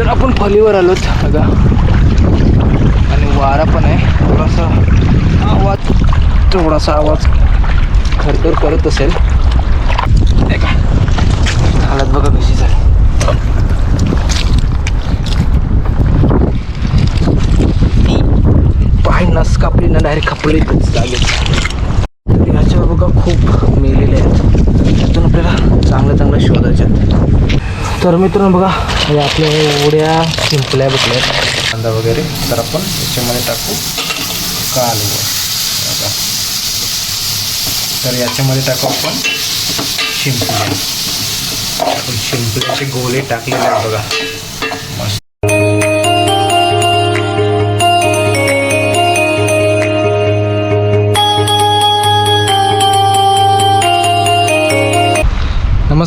तर आपण फलीवर आलोत बघा. आणि वारा पण आहे. थोडासा आवाज थोडासा आवाज खरखर करत असेल. का? हालत बघा कशी झाली. पाय नस कापली ना डायरेक्ट खपली जागेत तर याच्यावर बघा खूप मेलेले आहेत. त्यातून आपल्याला चांगलं चांगलं शोधायचे तर मित्रांनो बघा हे आपल्या एवढ्या शिंपल्या बसल्या कांदा वगैरे. तर आपण याच्यामध्ये टाकू काल. तर याच्यामध्ये टाकू आपण शिंपल्या आपण शिंपल्याचे गोले टाकलेले आहेत बघा.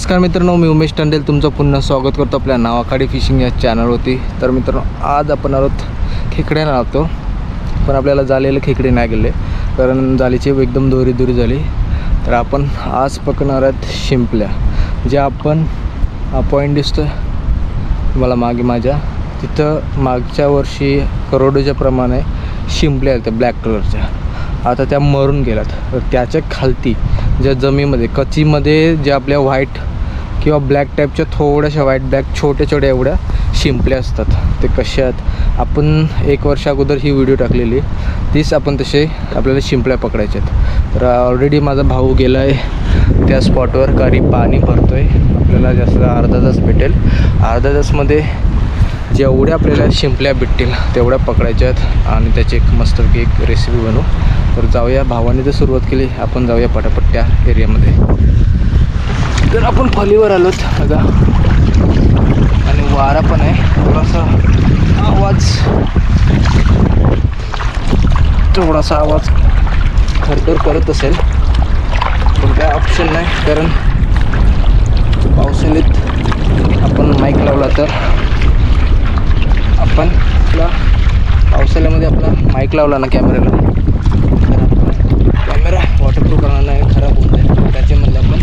नमस्कार मित्रांनो मी उमेश टंडेल. तुमचं पुन्हा स्वागत करतो आपल्या नावाखाडी फिशिंग या चॅनलवरती. तर मित्रांनो आज आपण आलोत खेकड्याला राहतो पण आपल्याला झालेलं खेकडे नाही गेले. कारण जालीची एकदम दोरी दोरी झाली. तर आपण आज पकडणार आहोत शिंपल्या. ज्या आपण पॉईंट दिसतो मला मागे माझ्या. तिथं मागच्या वर्षी करोडोच्या प्रमाणे शिंपल्या आहेत ब्लॅक कलरच्या. आता त्या मरून गेल्यात. तर त्याच्या खालती ज्या जमीमध्ये कचीमध्ये ज्या आपल्या व्हाईट किंवा ब्लॅक टाईपच्या थोड्याशा व्हाईट ब्लॅक छोट्या छोट्या एवढ्या शिंपल्या असतात. ते कशा आहेत? आपण एक वर्ष अगोदर ही व्हिडिओ टाकलेली. तीच आपण तसे आपल्याला शिंपल्या पकडायच्या आहेत. तर ऑलरेडी माझा भाऊ गेला आहे त्या स्पॉटवर कारी पाणी भरतो आहे आपल्याला जास्त अर्धा तास भेटेल. अर्धा तासमध्ये जेवढ्या आपल्याला शिंपल्या भेटतील तेवढ्या पकडायच्या आहेत. आणि त्याची एक मस्तपैकी एक रेसिपी बनवू. तर जाऊया. भावाने तर सुरुवात केली. आपण जाऊया पटापट त्या एरियामध्ये तर आपण फलीवर आलोत बघा. आणि वारा पण आहे. थोडासा आवाज. थोडासा आवाज खरतर करत असेल. पण काय ऑप्शन नाही कारण पावसाळ्यात आपण माईक लावला तर आपण आपला पावसाळ्यामध्ये आपला माईक लावला ना कॅमेऱ्याला कॅमेरा वॉटरप्रूफ करणार नाही खराब होऊन जाईल. त्याच्यामध्ये आपण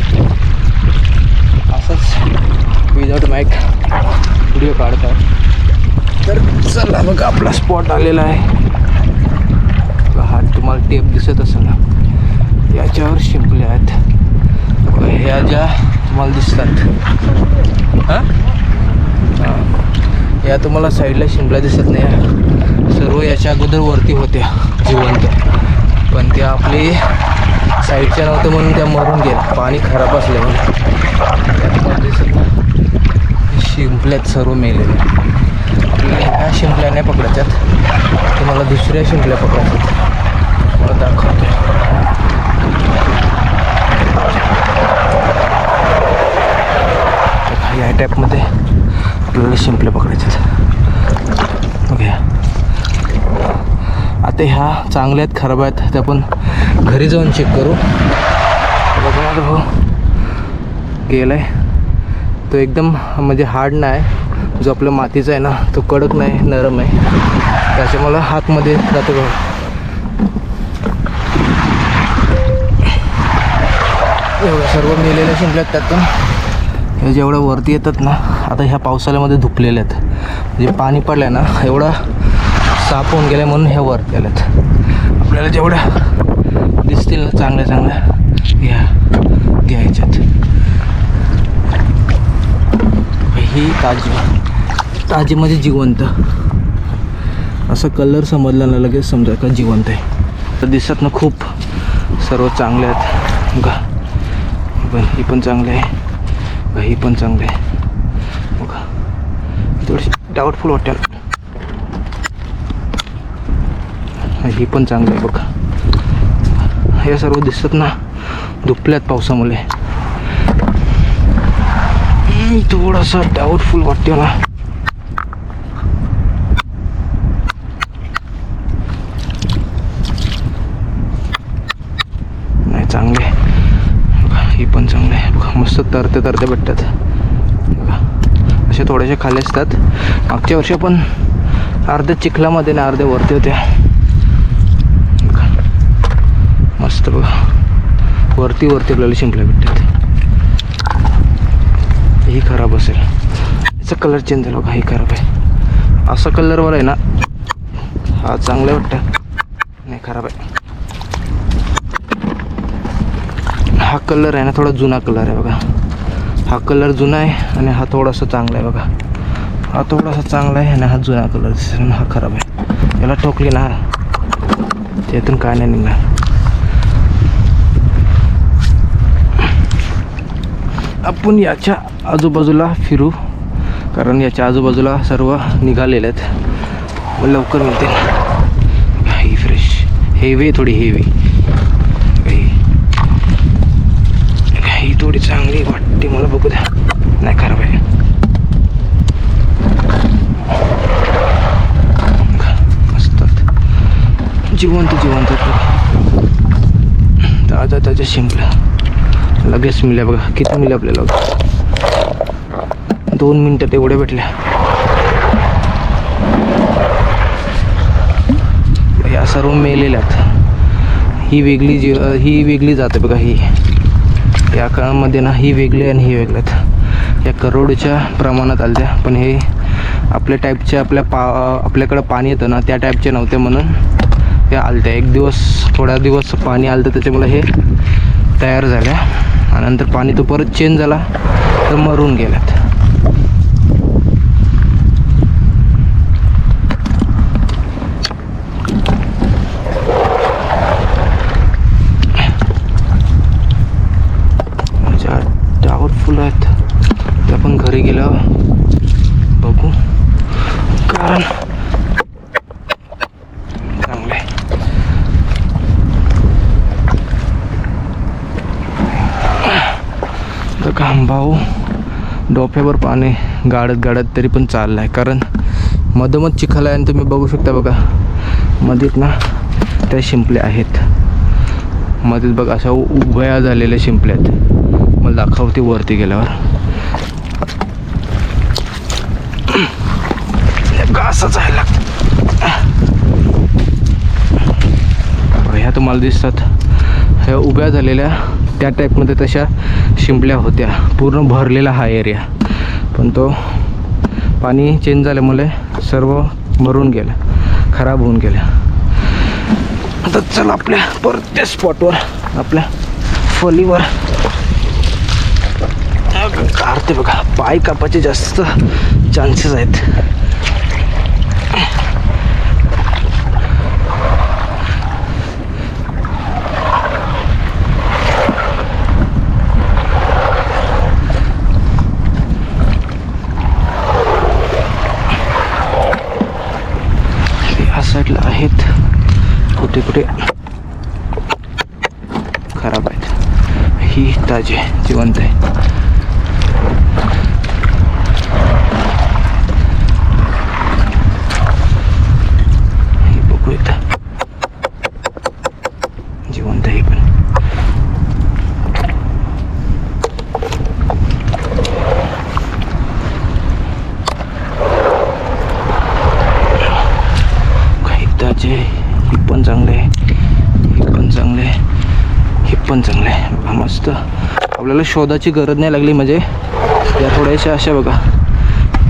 विदाउट विदाऊट माईक व्हिडिओ काढतात तर चला बघा आपला स्पॉट आलेला आहे. हा तुम्हाला टेप दिसत असेल ना? याच्यावर शिंपले आहेत. ह्या ज्या तुम्हाला दिसतात. हां? हां. या तुम्हाला साईडला शिंपल्या दिसत नाही सर्व याच्या अगोदर वरती होत्या जिवंत. पण त्या आपली साईडच्या नव्हतं म्हणून त्या मरून गेल्या. पाणी खराब असल्यामुळे. त्या शिंपल्यात सर्व मेलेल्या आपल्याला ह्या शिंपल्या नाही पकडायच्यात. तुम्हाला दुसऱ्या शिंपल्या पकडायच्यात. मला दाखवतो. या टॅपमध्ये आपल्याला शिंपले पकडायच्यात. ओके आता ह्या चांगल्या आहेत खराब आहेत. त्या पण घरी जाऊन चेक करू. बघा माझा भाऊ गेलाय. तो एकदम म्हणजे हार्ड नाही जो आपलं मातीचा आहे ना तो कडक नाही नरम आहे. त्याच्यामुळं हातमध्ये जातो भाऊ. एवढं सर्व मेलेल्या शिंपल्यात त्यातून. हे जेवढं वरती येतात ना आता ह्या पावसाळ्यामध्ये धुपलेले आहेत. म्हणजे पाणी पडलं आहे ना एवढा साफ होऊन गेलं म्हणून ह्या वरती आल्यात आपल्याला जेवढ्या दिसतील ना चांगल्या चांगल्या घ्या घ्यायच्यात. ही ताजी ताजी म्हणजे जिवंत. असं कलर समजला ना लगेच समजा का जिवंत आहे. तर दिसत ना खूप सर्व चांगले आहेत. बघा. पण ही पण चांगली आहे. बघा, ही पण चांगली आहे. बघा. थोडीशी डाऊटफुल वाटेल. ही पण चांगली आहे बघा. हे सर्व दिसत ना दुपल्यात पावसामुळे. थोडासा डाऊटफुल वाटते ना. नाही चांगले आहे. ही पण चांगले आहे बघा मस्त तरते तरते भेटतात. बघा असे थोडेसे खाली असतात. मागच्या वर्षी पण अर्ध्या चिखलामध्ये ना अर्ध्या वरती होत्या बघा. मस्त बघा. वरती वरती आपल्याला शिंपल्या भेटतात. ही खराब असेल. याचा कलर चेंज झाला बघा ही खराब आहे. असा कलरवर आहे ना हा चांगला वाटतं. नाही खराब आहे. हा कलर आहे ना थोडा जुना कलर आहे बघा. हा कलर जुना आहे आणि हा थोडासा चांगला आहे बघा. हा थोडासा चांगला आहे आणि हा जुना कलर दिसेल हा खराब आहे. याला ठोकली ना. त्यातून काय नाही निघणार. आपण याच्या आजूबाजूला फिरू. कारण याच्या आजूबाजूला सर्व निघालेले आहेत. लवकर मिळते ही फ्रेश हेवी थोडी हेवी ही थोडी चांगली वाटते मला बघू द्या. नाही खराब आहे. असतात जिवंत जिवंत ताजा ताजा शिंपल्या लगेच मिळल्या बघा. किती मिळल्या आपल्याला दोन मिनटात एवढ्या भेटल्या. या सर्व मेलेल्यात ही वेगळी जी ही वेगळी जाते बघा ही. या काळामध्ये ना ही वेगळी आणि ही वेगळ्यात या करोडच्या प्रमाणात आलत्या पण हे आपल्या टाईपच्या आपल्या पा आपल्याकडं पाणी येतं ना त्या टाईपचे नव्हते म्हणून त्या आलत्या. एक दिवस थोड्या दिवस पाणी आलं तर त्याच्यामुळे हे तयार झाल्या. आणि नंतर पाणी तो परत चेंज झाला तर मरून गेल्यात. डाऊटफुल आहेत ते आपण घरी गेलं बघू. कारण चांगलं आहे तर भाऊ डोफ्यावर पाणी गाडत गाडत तरी पण चाललं आहे कारण मधोमध चिखल आहे आणि तुम्ही बघू शकता बघा मध्येत ना त्या शिंपल्या आहेत. मध्येच बघा अशा उभ्या झालेल्या शिंपल्या आहेत. मला दाखवते वरती गेल्यावर. असंच आहे लागतं ह्या तुम्हाला दिसतात. ह्या उभ्या झालेल्या त्या टाईपमध्ये तशा शिंपल्या होत्या. पूर्ण भरलेला हा एरिया पण तो पाणी चेंज झाल्यामुळे सर्व मरून गेलं खराब होऊन गेल्या. तर चला आपल्या परत त्या स्पॉटवर आपल्या फलीवर. काढते बघा पाय कापायचे जास्त चान्सेस आहेत ह्या साईडला आहेत. कुठे कुठे? खराब आहेत. ही ताजी आहे, जिवंत आहे हे बघू एकदा जिवंत आहे ही पण काही ताजे ही पण चांगले आहे ही पण चांगले आहे हे पण चांगलं आहे मस्त. आपल्याला शोधाची गरज नाही लागली म्हणजे या थोड्याशा अशा बघा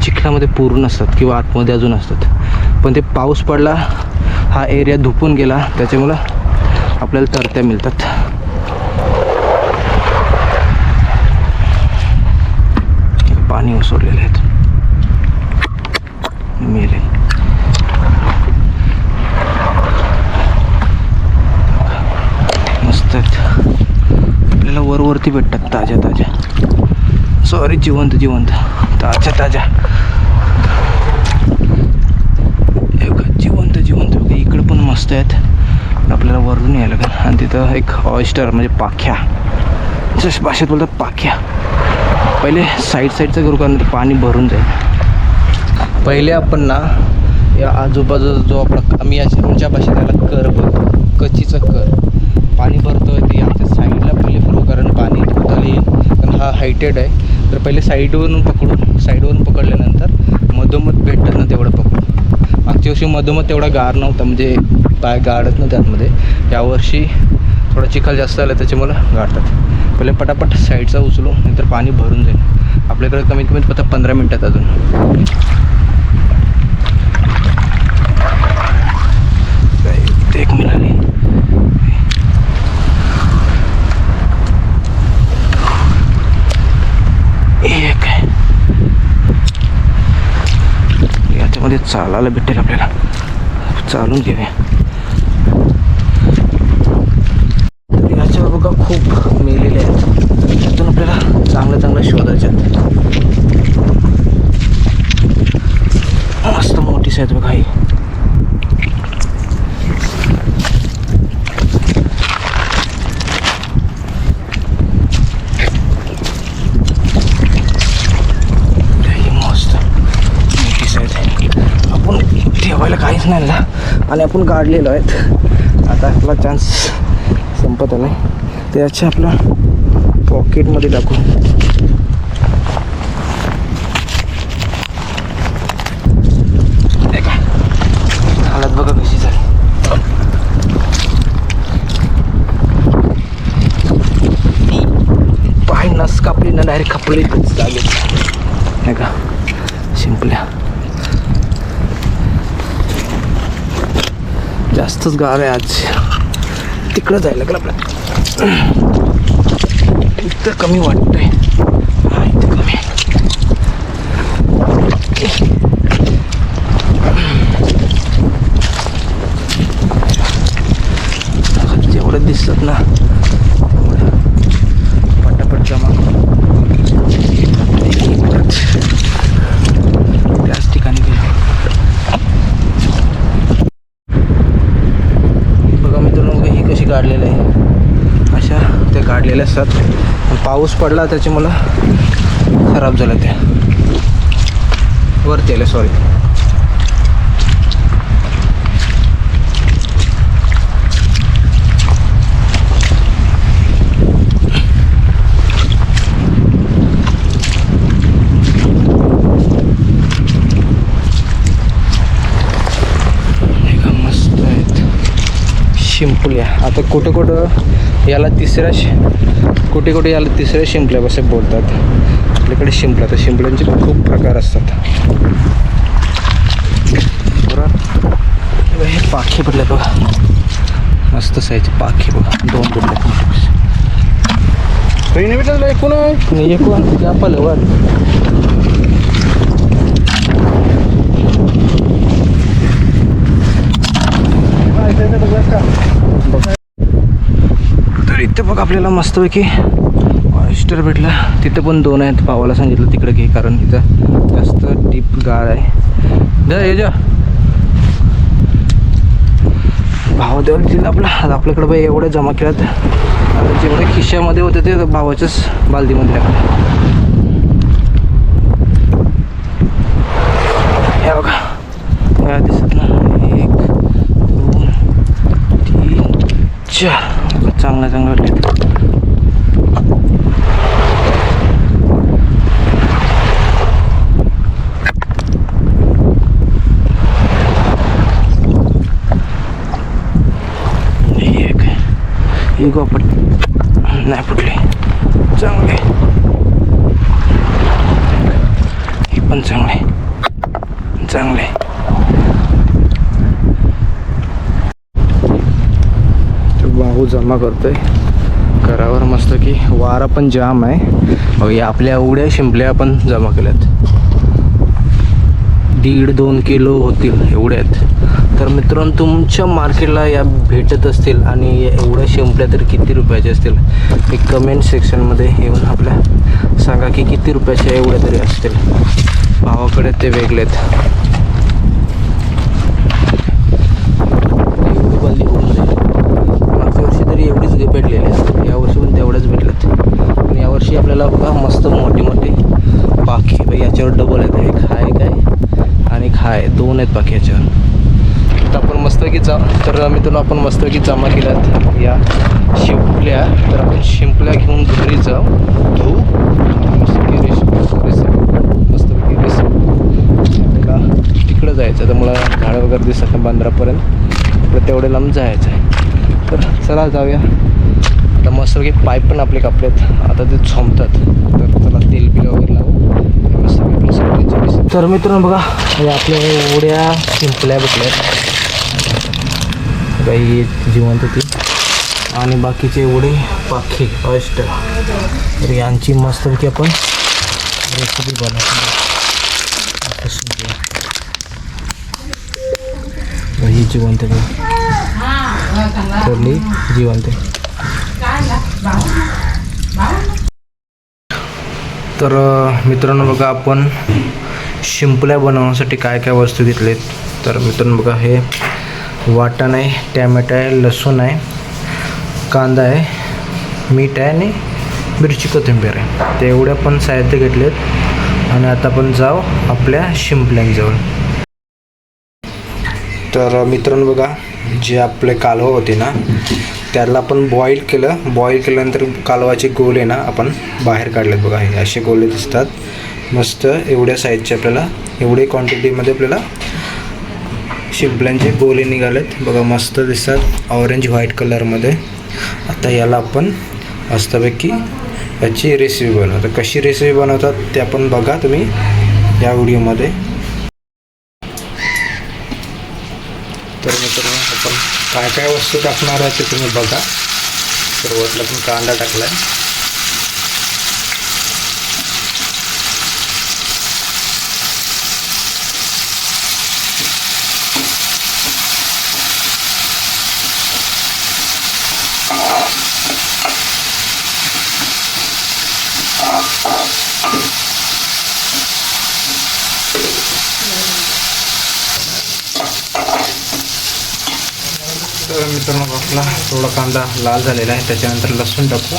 चिखलामध्ये पूर्ण असतात किंवा आतमध्ये अजून असतात. पण ते पाऊस पडला हा एरिया धुपून गेला त्याच्यामुळं आपल्याला तरत्या मिळतात. पाणी उसरलेले आहेत मेले मस्त आहेत वरती भेटतात ताज्या ताज्या. सॉरी जिवंत जिवंत. ताज्या ताज्या. जिवंत जिवंत बघा, इकडं पण मस्त आहेत. आपल्याला वरून यायला लागेल. आणि तिथं एक ऑयस्टर म्हणजे पाख्या. जस भाषेत बोलतात पाख्या. पहिले साईड साईडचं करू कारण पाणी भरून जाईल. पहिले आपण ना या आजूबाजूचा जो आपला आम्ही याच्या आमच्या भाषेत त्याला कर बोलतो. कचीचं कर. पाणी भरतोय ते आमच्या साईडला पहिले कारण पाणी खाली येईल. पण हा हायटेड आहे. तर पहिले साईडवरून पकडून साईडवरून पकडल्यानंतर मधोमध भेटतं ना तेवढं पकडू. मागच्या वर्षी मधोमध तेवढा गार नव्हता. म्हणजे पाय गाडत नव्हते आतमध्ये. यावर्षी थोडा चिखल जास्त आला त्याच्यामुळे गाडतात. पहिले पटापट साईडचा उचलू नंतर पाणी भरून जाईल. आपल्याकडे कमीत कमी फक्त पंधरा मिनटात अजून याच्यामध्ये चालायला भेटेल आपल्याला. चालून घेऊया तर याच्यावर बघा खूप मेलेले आहेत त्यातून आपल्याला चांगलं चांगलं शोधायचे आहेत मस्त मोठी आहेत बघा ही ही मस्त मोठी साईज आहे आपण ठेवायला नाही ना आणि आपण काढलेलो आहेत. आता आपला चान्स संपत आला आहे त्याच्या आपला पॉकेटमध्ये टाकू. हे काय? हालत बघा कशी झाली. ती पाय नस कापली ना डायरेक्ट खपली लागेल नाही का? शिंपल्या जास्तच गार आहे आज. तिकडं जायला लागलं आपल्या इथं कमी वाटतंय. हा इथं कमी जेवढं दिसतात ना तेवढं पटापट जमा हे परत त्याच ठिकाणी गेलो बघा मित्रांनो बघा ही कशी काढलेली आहे अशा त्या काढलेल्या असतात आणि पाऊस पडला त्याच्यामुळं खराब झालं त्या वरती आलं सॉरी हे का मस्त आहेत शिंपल्या. आता कुठं कुठं याला तिसऱ्या शि कुठे कुठे याला तिसऱ्या शिंपल्या असं बोलतात. आपल्याकडे शिंपल्या तर शिंपल्यांचे खूप प्रकार असतात. हे पाखी पडले बघा. मस्त साईजचे पाखी बघा. दोन पडले एकूण एकूण. या पलवर तर इथे बघ आपल्याला मस्तपैकी ऑयस्टर भेटला. तिथं पण दोन आहेत. भावाला सांगितलं तिकडे घे कारण तिथं जास्त डीप गाळ आहे. जा ये जा. भाव देवाला तिथं आपला. आता आपल्याकडे बाई एवढ्या जमा केल्यात आता जेवढे खिशामध्ये होते ते भावाच्याच बालदीमध्ये टाकले हे बघा. या दिसत ना एक दोन तीन चार. चांगलं चांगलं वाटले एक एक वापट नाही फुटली चांगले ही पण चांगले चांगले तर बाहू करतोय. करावर मस्त की वारा पण जाम आहे. बघ या आपल्या एवढ्या शिंपल्या पण जमा केल्यात. दीड दोन किलो होतील एवढे आहेत तर मित्रांनो तुमच्या मार्केटला या भेटत असतील आणि एवढ्या शिंपल्या तर किती रुपयाच्या असतील? एक कमेंट सेक्शनमध्ये येऊन आपल्या सांगा की किती रुपयाच्या एवढ्या तरी असतील. भावाकडे ते वेगळेत एवढी बालदी होऊन जाईल मागच्या वर्षी तरी एवढीच गे- भेटलेली आहे यावर्षी पण तेवढ्याच भेटल्यात आणि यावर्षी बघा मस्त मोठी मोठी पाखी याच्यावर डबल आहेत. एक खाय काय आणि एक दोन आहेत पाखी याच्यावर. तर आपण मस्तपैकी जा तर मित्रांनो आपण मस्तपैकी जमा केल्यात या शिंपल्या. तर आपण शिंपल्या घेऊन घरी जाऊ. धू. मस्तपैकी रेस मस्तपैकी रेस का? तिकडं जायचं. तर मला झाडं वगैरे दिसत नाही तर तेवढे लांब जायचं आहे. तर चला जाऊया. आता मस्तपैकी पाईप पण आपले कापलेत. आता ते झोंबतात तर त्याला तेल बिल वगैरे लावू. मस्तपैकी तर मित्रांनो बघा हे आपल्या एवढ्या शिंपल्या भेटल्यात. काही जिवंत ती. आणि बाकीचे एवढे पाखी अष्ट. तर यांची मस्तपैकी आपण रेसिपी बनवतो. जिवंत आहे. जिवंत आहे. तर मित्रांनो बघा आपण शिंपल्या बनवण्यासाठी काय काय वस्तू घेतलेत. तर मित्रांनो बघा हे वाटण आहे टॅमॅटो आहे लसूण आहे कांदा आहे मीठ आहे आणि मिरची कोथिंबीर आहे. ते एवढे पण साहित्य घेतलेत आणि आता आपण जाऊ आपल्या शिंपल्यांजवळ तर मित्रांनो बघा जे आपले कालवं होते ना त्याला आपण बॉईल केलं. बॉईल केल्यानंतर कालवाचे गोले ना आपण बाहेर काढलेत बघा. हे असे गोले दिसतात. मस्त एवढ्या साईजचे आपल्याला एवढे क्वांटिटीमध्ये आपल्याला शिंपल्यांचे गोले निघालेत. बघा मस्त दिसतात. ऑरेंज व्हाईट कलरमध्ये आता याला आपण मस्तपैकी याची रेसिपी बनवतो. कशी रेसिपी बनवतात ते आपण बघा तुम्ही या व्हिडिओमध्ये तर मित्रांनो आपण काय काय वस्तू टाकणार आहे ते तुम्ही बघा. सुरुवातीला पण कांदा टाकला आहे तर मित्रांनो आपला थोडा कांदा लाल झालेला आहे. त्याच्यानंतर लसूण टाकू.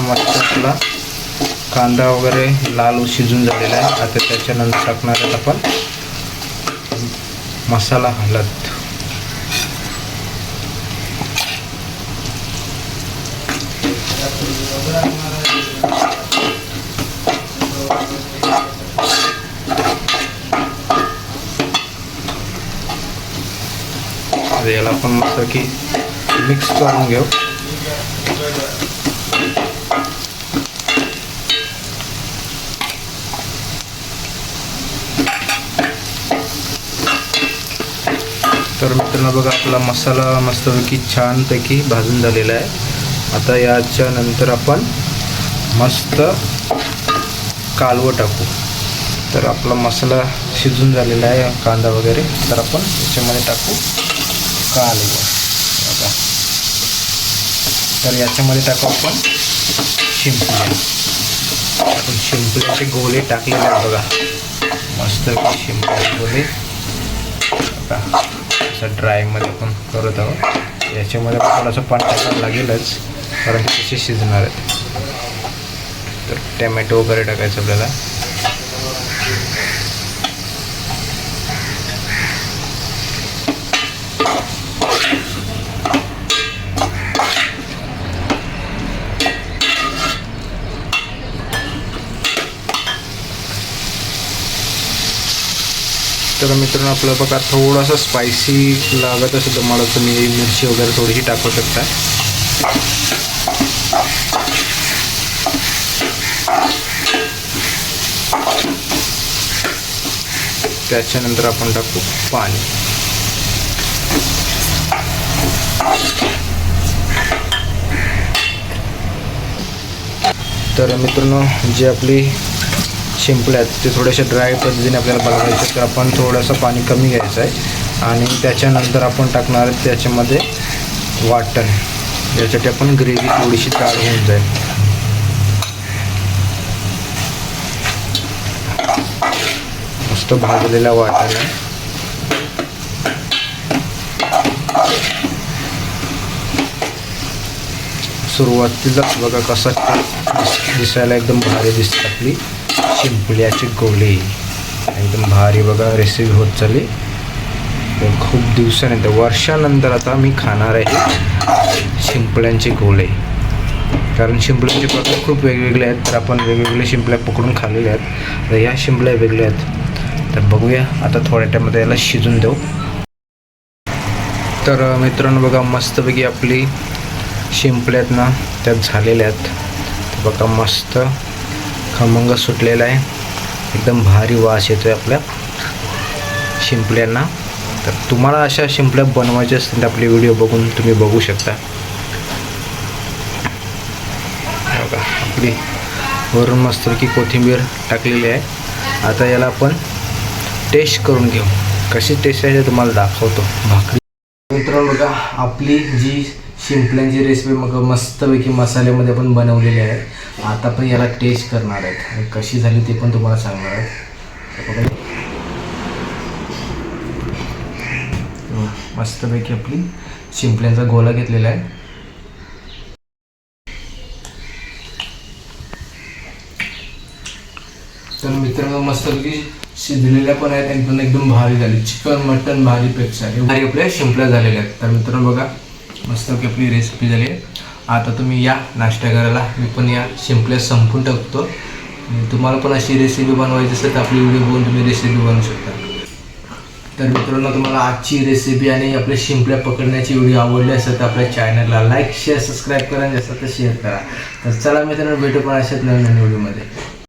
मस्त आपला कांदा वगैरे लाल शिजून झालेला आहे. आता त्याच्यानंतर टाकणार आहेत आपण मसाला हलद आता याला आपण मस्त की मिक्स करून घेऊ. तर मित्रांनो बघा आपला मसाला मस्तपैकी छानपैकी भाजून झालेला आहे. आता याच्या नंतर आपण मस्त कालवं टाकू. तर आपला मसाला शिजून झालेला आहे कांदा वगैरे. तर आपण याच्यामध्ये टाकू. कालवं बघा. तर याच्यामध्ये टाकू आपण शिंपल्या आपण शिंपल्याचे गोले टाकलेले आहेत बघा. मस्त शिंपल्याचे गोले बघा. असं ड्रायमध्ये आपण करत आहोत. याच्यामध्ये थोडंसं पाणी टाकायला लागेलच कारण ते कसे शिजणार आहेत. तर टॅमॅटो वगैरे टाकायचं आपल्याला. तर मित्रांनो आपला बघा थोडासा स्पायसी लागत असेल तुम्हाला तुम्ही मिरची वगैरे थोडीशी टाकू शकता. त्याच्यानंतर आपण टाकू पाणी. तर मित्रांनो जी आपली शिंपल्या आहेत. ते थोडेसे ड्राय पद्धतीने आपल्याला बनवायचे तर आपण थोडंसं पाणी कमी घ्यायचं आहे. आणि त्याच्यानंतर आपण टाकणार आहे त्याच्यामध्ये वाटण यासाठी आपण ग्रेव्ही थोडीशी जाड होऊन जाईल. मस्त भाजलेला वाटण आहे. सुरुवातीलाच बघा कसा दिस- दिसायला एकदम भारी दिसते आपली. शिंपल्याचे गोळे. एकदम भारी बघा रेसिपी होत चालली. तर खूप दिवसानंतर वर्षानंतर आता मी खाणार आहे शिंपल्यांचे गोळे. कारण शिंपल्यांचे प्रकार खूप वेगवेगळे आहेत तर आपण वेगवेगळे शिंपल्या पकडून खाल्लेले आहेत. तर ह्या शिंपल्या वेगळ्या आहेत. तर बघूया आता थोड्या टायमध्ये याला शिजून देऊ. तर मित्रांनो बघा मस्तपैकी आपली शिंपल्या आहेत ना त्यात झालेल्या आहेत. बघा मस्त खमंग सुटलेला आहे. एकदम भारी वास येतो आहे आपल्या शिंपल्यांना. तर तुम्हाला अशा शिंपल्या बनवायच्या असतील तर आपले व्हिडिओ बघून तुम्ही बघू शकता. बघा आपली वरून मस्तपैकी कोथिंबीर टाकलेली आहे. आता याला आपण टेस्ट करून घेऊ. कशी टेस्ट आहे ते तुम्हाला दाखवतो. भाकरी. मित्रांनो बघा आपली जी शिंपल्यांची रेसिपी मग मस्तपैकी मसाल्यामध्ये आपण बनवलेली आहे. आता पण याला टेस्ट करणार आहेत. आणि कशी झाली ते पण तुम्हाला सांगणार आहेत. मस्तपैकी आपली शिंपल्यांचा गोला घेतलेला आहे. तर मित्रांनो मस्तपैकी शिजलेल्या पण आहेत आणि पण एकदम भारी झाली. चिकन मटन भारीपेक्षा भारी आपल्या शिंपल्या झालेल्या आहेत. तर मित्रांनो बघा. मस्तपैकी आपली रेसिपी झाली आहे. आता तुम्ही या नाश्ता करायला. मी पण या. शिंपल्या संपून टाकतो. तुम्हाला पण अशी रेसिपी बनवायची असेल तर आपली व्हिडिओ बघून तुम्ही रेसिपी बनवू शकता. तर मित्रांनो तुम्हाला आजची रेसिपी आणि आपल्या शिंपल्या पकडण्याची व्हिडिओ आवडली असेल तर आपल्या चॅनलला लाईक शेअर सबस्क्राईब करा आणि जास्त तर शेअर करा. तर चला मित्रांनो भेटू पण अशाच नवीन नवीन व्हिडिओमध्ये